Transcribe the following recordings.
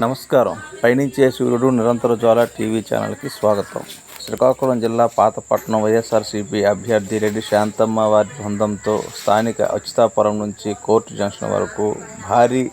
నమస్కారం. పయనించే సూర్యుడు నిరంతర జ్వాల టీవీ ఛానల్కి స్వాగతం. శ్రీకాకుళం జిల్లా పాతపట్నం వైఎస్ఆర్సీపీ అభ్యర్థి రెడ్డి శాంతమ్మ వారి బృందంతో స్థానిక అచ్యుతాపురం నుంచి కోర్టు జంక్షన్ వరకు భారీ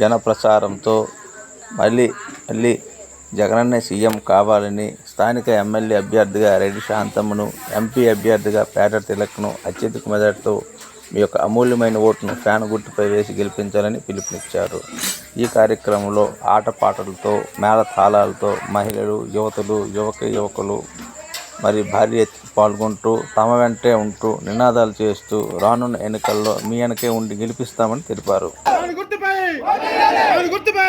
జనప్రచారంతో మళ్ళీ మళ్ళీ జగనన్నే సీఎం కావాలని స్థానిక ఎమ్మెల్యే అభ్యర్థిగా రెడ్డి శాంతమ్మను ఎంపీ అభ్యర్థిగా పేట తిలక్ను అత్యధిక మెదడుతో మీ యొక్క అమూల్యమైన ఓటును ఫ్యాన్ గుర్తుపై వేసి గెలిపించాలని పిలుపునిచ్చారు. ఈ కార్యక్రమంలో ఆటపాటలతో మేళ తాళాలతో మహిళలు యువతులు యువక యువకులు మరి భారీ పాల్గొంటూ తమ వెంటే ఉంటూ నినాదాలు చేస్తూ రానున్న ఎన్నికల్లో మీ వెనకే ఉండి గెలిపిస్తామని తెలిపారు. గుర్తుపై! గుర్తుపై!